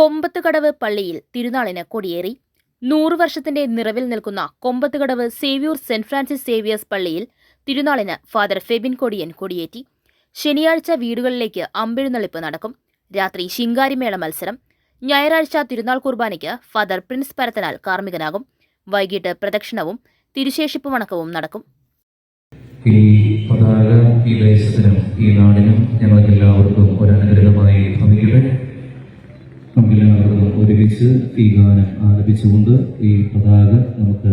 കൊമ്പത്തുകടവ് പള്ളിയിൽ തിരുനാളിന് കൊടിയേറി. നൂറു വർഷത്തിന്റെ നിറവിൽ നിൽക്കുന്ന Kombathukadavu Xavier saint Francis Xavier's പള്ളിയിൽ തിരുനാളിന് ഫാദർ ഫെബിൻ കൊടിയൻ കൊടിയേറ്റി. ശനിയാഴ്ച വീടുകളിലേക്ക് അമ്പെഴുന്നള്ളിപ്പ് നടക്കും. രാത്രി ശിങ്കാരിമേള മത്സരം. ഞായറാഴ്ച തിരുനാൾ കുർബാനയ്ക്ക് ഫാദർ പ്രിൻസ് പരത്തനാൽ കാർമ്മികനാകും. വൈകിട്ട് പ്രദക്ഷിണവും തിരുശേഷിപ്പ് വണക്കവും നടക്കും. ഈ പതാക ഈ ദേശത്തിനും ഈ നാടിനും ഞങ്ങൾക്ക് എല്ലാവർക്കും ഒരു അനുഗ്രഹമായി ഭവിക്കട്ടെ നമുക്കെല്ലാവർക്കും ഒരുമിച്ച് ഈ ഗാനം ആലപിച്ചുകൊണ്ട് ഈ പതാക നമുക്ക്